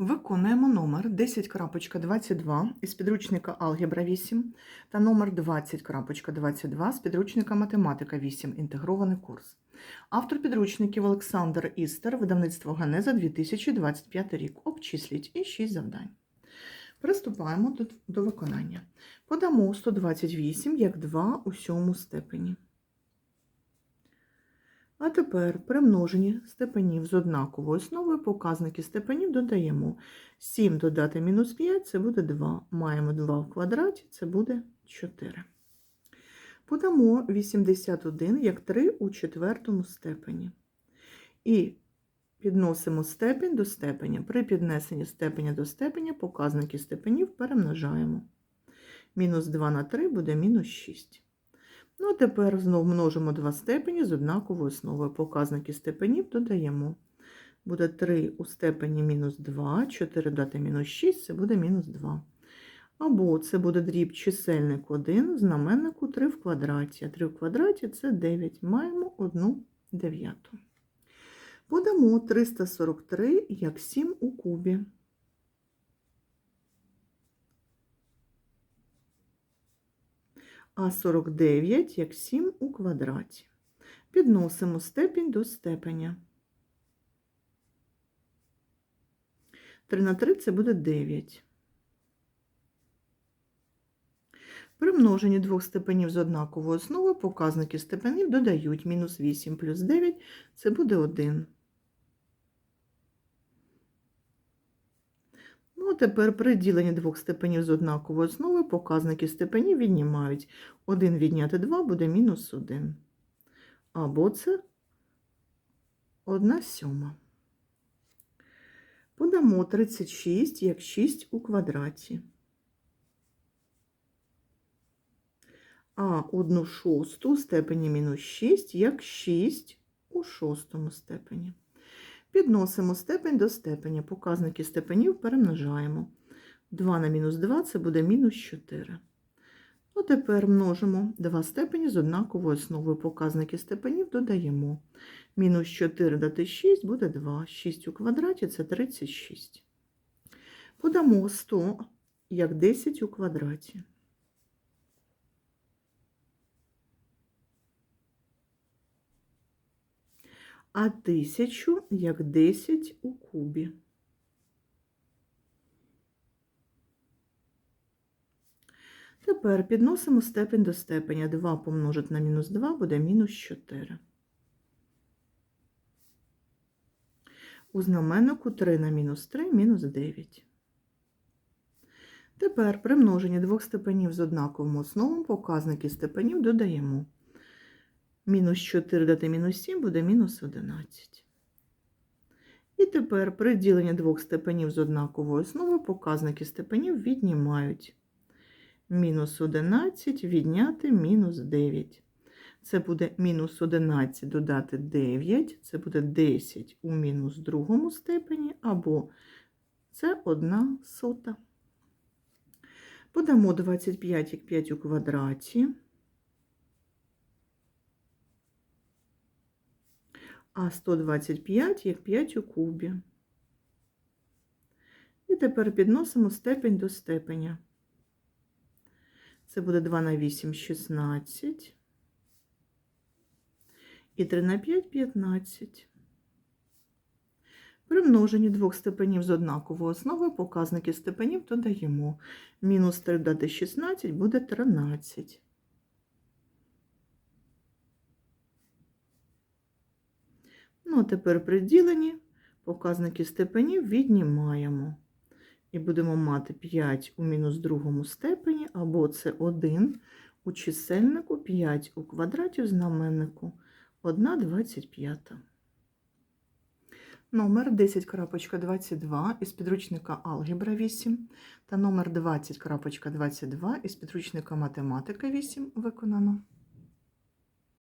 Виконуємо номер 10.22 із підручника Алгебра 8 та номер 20.22 з підручника Математика 8. Інтегрований курс. Автор підручників Олександр Істер, видавництво Генеза 2025 рік. Обчисліть і 6 завдань. Приступаємо до, виконання. Подамо 128 як 2 у сьому степені. А тепер при множенні степенів з однаковою основою показники степенів додаємо. 7 додати мінус 5 це буде 2. Маємо 2 в квадраті, це буде 4. Подамо 81 як 3 у четвертому степені. І підносимо степень до степеня. При піднесенні степеня до степеня показники степенів перемножаємо. Мінус 2 на 3 буде мінус 6. Ну, а тепер знову множимо два степені з однаковою основою. Показники степенів додаємо. Буде 3 у степені мінус 2, 4 дати мінус 6, це буде мінус 2. Або це буде дріб чисельник 1, знаменнику 3 в квадраті. А 3 в квадраті це 9. Маємо 1 дев'яту. Подамо 343 як 7 у кубі. А 49 як 7 у квадраті. Підносимо степінь до степеня. 3 на 3 це буде 9. При множенні двох степенів з однаковою основою показники степенів додають мінус 8 плюс 9 це буде 1. Ну, тепер при діленні двох степенів з однаковою основою показники степенів віднімають. 1 відняти 2 буде мінус 1. Або це 1 сьома. Подамо 36 як 6 у квадраті. А 1 шосту степені мінус 6 як 6 у шостому степені. Підносимо степень до степеня. Показники степенів перемножаємо. 2 на мінус 2 це буде мінус 4. Ну, тепер множимо два степені з однаковою основою. Показники степенів додаємо. Мінус 4 дати 6 буде 2. 6 у квадраті це 36. Подамо 100 як 10 у квадраті. А тисячу як 10 у кубі. Тепер підносимо степень до степеня. 2 помножити на мінус 2 буде мінус 4. У знаменнику 3 на мінус 3 мінус 9. Тепер при множенні двох степенів з однаковим основом показники степенів додаємо. Мінус 4 дати мінус 7 буде мінус 11. І тепер при діленні двох степенів з однаковою основою показники степенів віднімають. Мінус 11 відняти мінус 9. Це буде мінус 11 додати 9, це буде 10 у мінус другому степені, або це 1 сота. Подамо 25 як 5 у квадраті. А 125 як 5 у кубі. І тепер підносимо степень до степеня. Це буде 2 на 8 16. І 3 на 5 15. При множенні двох степенів з однаковою основою показники степенів додаємо. Мінус 3 дати 16 буде 13. Ну, а тепер при діленні показники степенів віднімаємо. І будемо мати 5 у мінус другому степені, або це 1 у чисельнику, 5 у квадраті в знаменнику, 1 25. Номер 10.22 із підручника Алгебра 8 та номер 20.22 із підручника Математика 8 виконано.